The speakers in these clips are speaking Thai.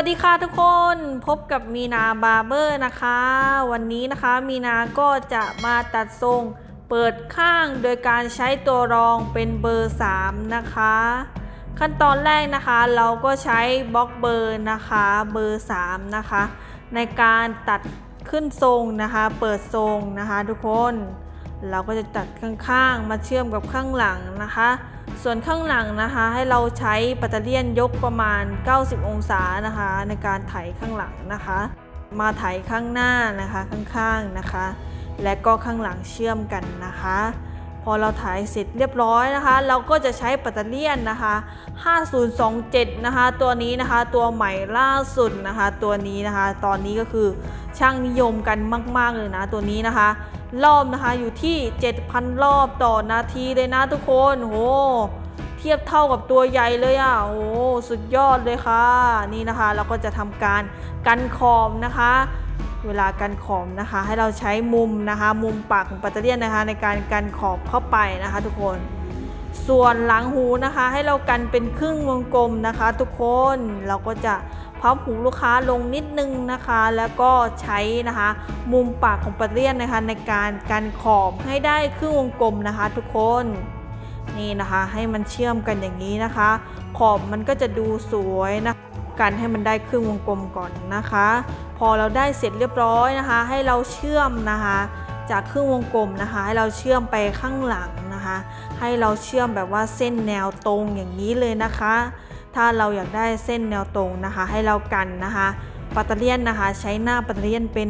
วัสดีค่ะทุกคนพบกับมีนาบาร์เบอร์นะคะ วันนี้นะคะมีนาก็จะมาตัดทรงเปิดข้างโดยการใช้ตัวรองเป็นเบอร์ 3 นะคะ ขั้นตอนแรกนะคะเราก็ใช้บล็อกเบอร์นะคะเบอร์ 3 นะคะ ในการตัดขึ้นทรงนะคะ เปิดทรงนะคะทุกคน เราก็จะตัดข้างๆ มาเชื่อมกับข้างหลังนะคะ ส่วนข้างหลังนะคะให้เราใช้ปัตเตอร์เลียนยกประมาณ 90 องศานะคะ ในการไถข้างหลังนะคะ มาไถข้างหน้านะคะข้างๆนะคะ และก็ข้างหลังเชื่อมกันนะคะ พอเราถ่ายเสร็จเรียบร้อยนะคะ เราก็จะใช้ปัตเตอร์เลียนนะคะ 5027 นะคะ ตัวนี้นะคะตัวใหม่ล่าสุดนะคะ ตัวนี้นะคะ ตอนนี้ก็คือช่างนิยมกันมาก ๆเลยนะตัวนี้นะคะ รอบนะคะอยู่ที่ 7,000 รอบต่อนาทีเลยนะทุกคนโหเทียบเท่ากับตัวใหญ่เลยอะโอ้สุดยอดเลยค่ะ นี่นะคะเราก็จะทำการกันขอบนะคะ เวลากันขอบนะคะ ให้เราใช้มุมนะคะ มุมปากของปัตเตอร์เลียนนะคะ ในการกันขอบเข้าไปนะคะ ทุกคน ส่วนหลังหูนะคะ ให้เรากันเป็นครึ่งวงกลมนะคะ ทุกคนเราก็จะ พับหูลูกค้าลงนิดนึงนะคะ แล้วก็ใช้นะคะ มุมปากของปัตเลียนนะคะ ในการกันขอบให้ได้ครึ่งวงกลมนะคะ ทุกคนนี่นะคะให้มันเชื่อมกันอย่างนี้นะคะ ขอบมันก็จะดูสวยนะกันให้มันได้ครึ่งวงกลมก่อนนะคะ พอเราได้เสร็จเรียบร้อยนะคะ ให้เราเชื่อมนะคะ จากครึ่งวงกลมนะคะ ให้เราเชื่อมไปข้างหลังนะคะ ให้เราเชื่อมแบบว่าเส้นแนวตรงอย่างนี้เลยนะคะ ถ้าเราอยากได้เส้นแนวตรงนะคะ ให้เรากันนะคะปัตเตอร์เลียนนะคะ ใช้หน้าปัตเตอร์เลียนเป็น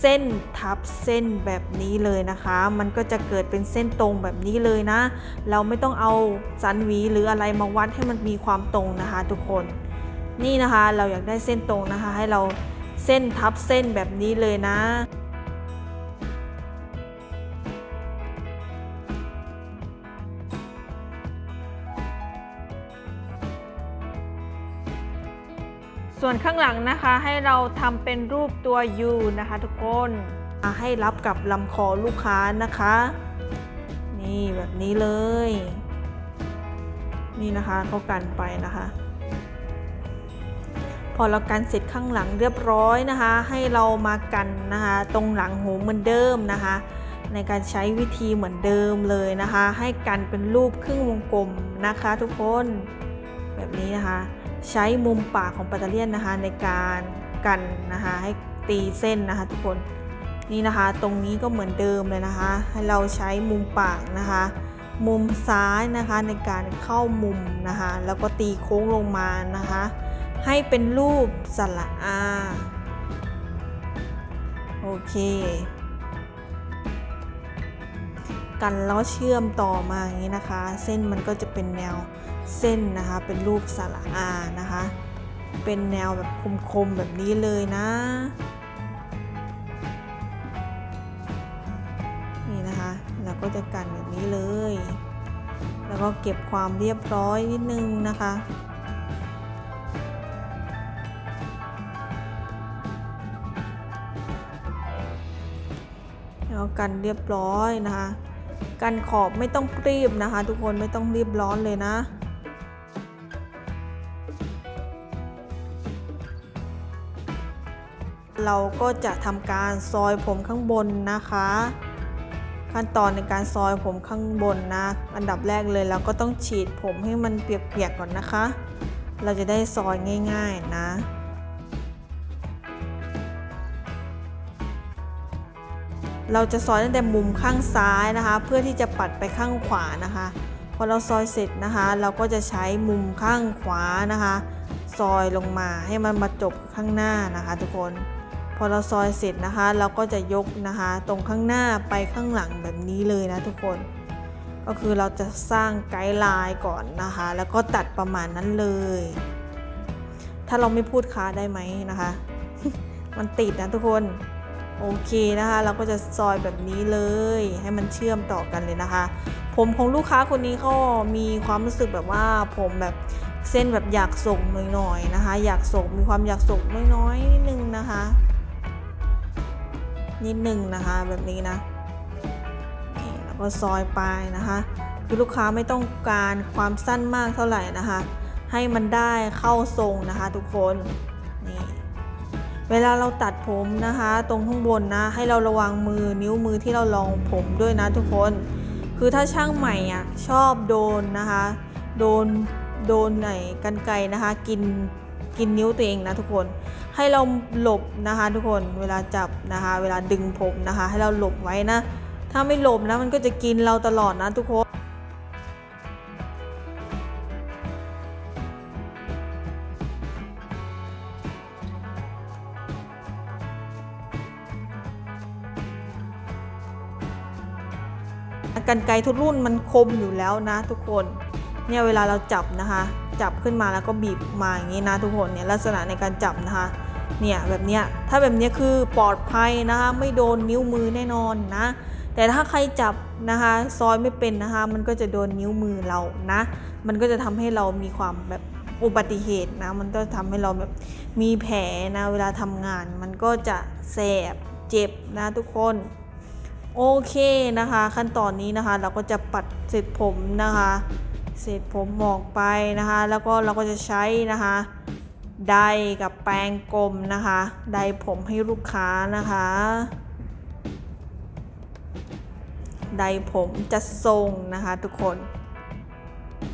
เส้นทับเส้นแบบนี้เลยนะคะ มันก็จะเกิดเป็นเส้นตรงแบบนี้เลยนะ เราไม่ต้องเอาสันหวีหรืออะไรมาวัดให้มันมีความตรงนะคะ ทุกคน นี่นะคะเราอยากได้เส้นตรงนะคะ ให้เราเส้นทับเส้นแบบนี้เลยนะ ส่วนข้างหลังนะคะให้เราทำเป็นรูปตัว U นะคะ ทุกคนให้รับกับลำคอลูกค้านะคะ นี่แบบนี้เลย นี่นะคะเขากันไปนะคะ พอเรากันเสร็จข้างหลังเรียบร้อยนะคะ ให้เรามากันนะคะ ตรงหลังหูเหมือนเดิมนะคะ ในการใช้วิธีเหมือนเดิมเลยนะคะ ให้กันเป็นรูปครึ่งวงกลมนะคะ ทุกคนแบบนี้นะคะ ใช้มุมปากของปัตเตอร์เลียนนะคะในการกันนะคะให้ตีเส้นนะคะทุกคนนี่นะคะตรงนี้ก็เหมือนเดิมเลยนะคะให้เราใช้มุมปากนะคะ มุมซ้ายนะคะในการเข้ามุมนะคะแล้วก็ตีโค้งลงมานะคะ ให้เป็นรูปสระอาโอเค กันแล้วเชื่อมต่อมาอย่างนี้นะคะ เส้นมันก็จะเป็นแนว เส้นนะคะ เป็นรูปสระอานะคะ เป็นแนวแบบคมๆแบบนี้เลยนะนี่นะคะเราก็จะกันแบบนี้เลย แล้วก็เก็บความเรียบร้อยนิดนึงนะคะแล้วกันเรียบร้อยนะคะ กันขอบไม่ต้องรีบนะคะ ทุกคนไม่ต้องรีบร้อนเลยนะ เราก็จะทำการซอยผมข้างบนนะคะ ขั้นตอนในการซอยผมข้างบนนะ อันดับแรกเลยเราก็ต้องฉีดผมให้มันเปียกๆก่อนนะคะ เราจะได้ซอยง่าย ๆนะเราจะซอยตั้งแต่มุมข้างซ้ายนะคะ เพื่อที่จะปัดไปข้างขวานะคะ พอเราซอยเสร็จนะคะ เราก็จะใช้มุมข้างขวานะคะ ซอยลงมาให้มันมาจบข้างหน้านะคะ ทุกคน พอเราซอยเสร็จนะคะ เราก็จะยกนะคะ ตรงข้างหน้าไปข้างหลังแบบนี้เลยนะทุกคน ก็คือเราจะสร้างไกด์ไลน์ก่อนนะคะ แล้วก็ตัดประมาณนั้นเลย ถ้าเราไม่พูดค้าได้ไหมนะคะ มันติดนะทุกคนโอเคนะคะ เราก็จะซอยแบบนี้เลย ให้มันเชื่อมต่อกันเลยนะคะ ผมของลูกค้าคนนี้เขามีความรู้สึกแบบว่าผมแบบเส้นแบบอยากส่งหน่อยๆนะคะ อยากส่งมีความอยากส่งน้อยๆนิดนึงนะคะ นิดนึงนะคะแบบนี้นะนี่แล้วก็ซอยปลายนะคะ คือลูกค้าไม่ต้องการความสั้นมากเท่าไหร่นะคะ ให้มันได้เข้าทรงนะคะ ทุกคนนี่เวลาเราตัดผมนะคะ ตรงข้างบนนะ ให้เราระวังมือนิ้วมือที่เราลองผมด้วยนะทุกคน คือถ้าช่างใหม่อะชอบโดนนะคะ โดนโดนไหนกันไกรนะคะ กิน กินนิ้วตัวเองนะทุกคน ให้เราหลบนะคะ ทุกคนเวลาจับนะคะ เวลาดึงผมนะคะ ให้เราหลบไว้นะ ถ้าไม่หลบนะมันก็จะกินเราตลอดนะทุกคนกันไกรทุกรุ่นมันคมอยู่แล้วนะทุกคน เนี่ยเวลาเราจับนะคะ จับขึ้นมาแล้วก็บีบมาอย่างนี้นะทุกคนเนี่ยลักษณะในการจับนะคะเนี่ยแบบเนี้ยถ้าแบบเนี้ยคือปลอดภัยนะคะไม่โดนนิ้วมือแน่นอนนะ แต่ถ้าใครจับนะคะซอยไม่เป็นนะคะ มันก็จะโดนนิ้วมือเรานะ มันก็จะทำให้เรามีความแบบอุบัติเหตุนะ มันก็ทำให้เราแบบมีแผลนะเวลาทำงาน มันก็จะแสบเจ็บนะทุกคนโอเคนะคะ ขั้นตอนนี้นะคะ เราก็จะปัดเสร็จผมนะคะ เสร็จผมออกไปนะคะ แล้วก็เราก็จะใช้นะคะไดร์กับแปรงกลมนะคะไดร์ผมให้ลูกค้านะคะไดร์ผมจะทรงนะคะทุกคน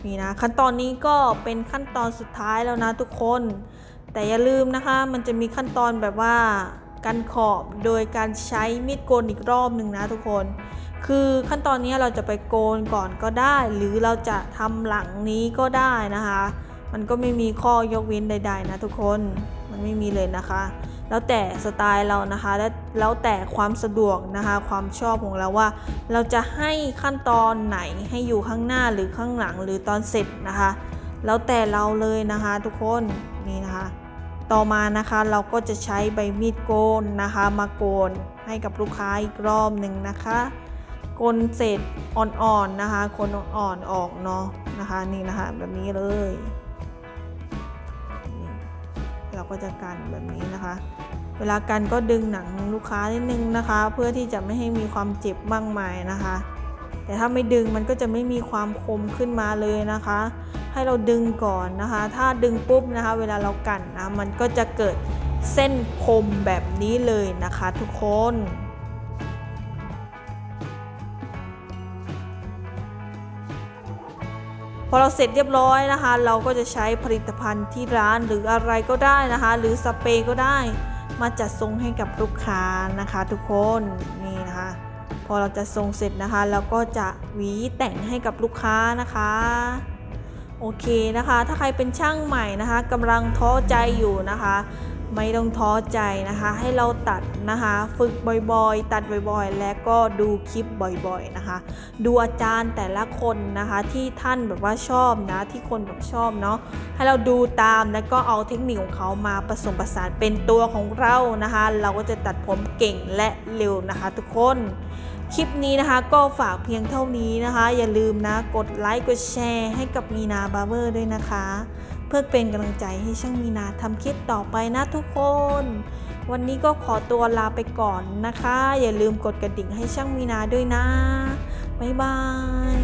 นี่นะขั้นตอนนี้ก็เป็นขั้นตอนสุดท้ายแล้วนะทุกคน แต่อย่าลืมนะคะ มันจะมีขั้นตอนแบบว่ากันขอบโดยการใช้มีดโกนอีกรอบหนึ่งนะทุกคน คือขั้นตอนนี้เราจะไปโกนก่อนก็ได้ หรือเราจะทำหลังนี้ก็ได้นะคะ มันก็ไม่มีข้อยกเว้นใด ๆ นะทุกคนมันไม่มีเลยนะคะ แล้วแต่สไตล์เรานะคะ และแล้วแต่ความสะดวกนะคะ ความชอบของเราว่า เราจะให้ขั้นตอนไหนให้อยู่ข้างหน้าหรือข้างหลังหรือตอนเสร็จนะคะ แล้วแต่เราเลยนะคะทุกคนนี่นะคะ ต่อมานะคะเราก็จะใช้ใบมีดโกนนะคะ มาโกนให้กับลูกค้าอีกรอบหนึ่งนะคะ กนเสร็จอ่อนๆนะคะคนอ่อนๆออกเนาะนะคะนี่นะคะแบบนี้เลยเราก็จะกันแบบนี้นะคะ เวลากันก็ดึงหนังลูกค้านิดนึงนะคะ เพื่อที่จะไม่ให้มีความเจ็บมากมายนะคะ แต่ถ้าไม่ดึงมันก็จะไม่มีความคมขึ้นมาเลยนะคะ ให้เราดึงก่อนนะคะ ถ้าดึงปุ๊บนะคะ เวลาเรากันนะมันก็จะเกิดเส้นคมแบบนี้เลยนะคะ ทุกคน อเราเสร็จเรียบร้อยนะคะ เราก็จะใช้ผลิตภัณฑ์ที่ร้านหรืออะไรก็ได้นะคะ หรือสเปรย์ก็ได้ มาจัดทรงให้กับลูกค้านะคะ ทุกคนนี่นะคะ พอเราจะทรงเสร็จนะคะ เราก็จะหวีแต่งให้กับลูกค้านะคะโอเคนะคะ ถ้าใครเป็นช่างใหม่นะคะกำลังท้อใจอยู่นะคะ ไม่ต้องท้อใจนะคะ ให้เราตัดนะคะ ฝึกบ่อยๆ ตัดบ่อยๆ และก็ดูคลิปบ่อยๆนะคะ ดูอาจารย์แต่ละคนนะคะที่ท่านแบบว่าชอบนะที่คนแบบชอบเนาะให้เราดูตามแล้วก็เอาเทคนิคของเขามาผสมผสานเป็นตัวของเรานะคะ เราก็จะตัดผมเก่งและเร็วนะคะทุกคนคลิปนี้นะคะก็ฝากเพียงเท่านี้นะคะ อย่าลืมนะ กดไลค์กดแชร์ให้กับมีนาบาร์เบอร์ด้วยนะคะ พื่อเป็นกำลังใจให้ช่างมีนาทำคลิปต่อไปนะทุกคน วันนี้ก็ขอตัวลาไปก่อนนะคะ อย่าลืมกดกระดิ่งให้ช่างมีนาด้วยนะ บ๊ายบาย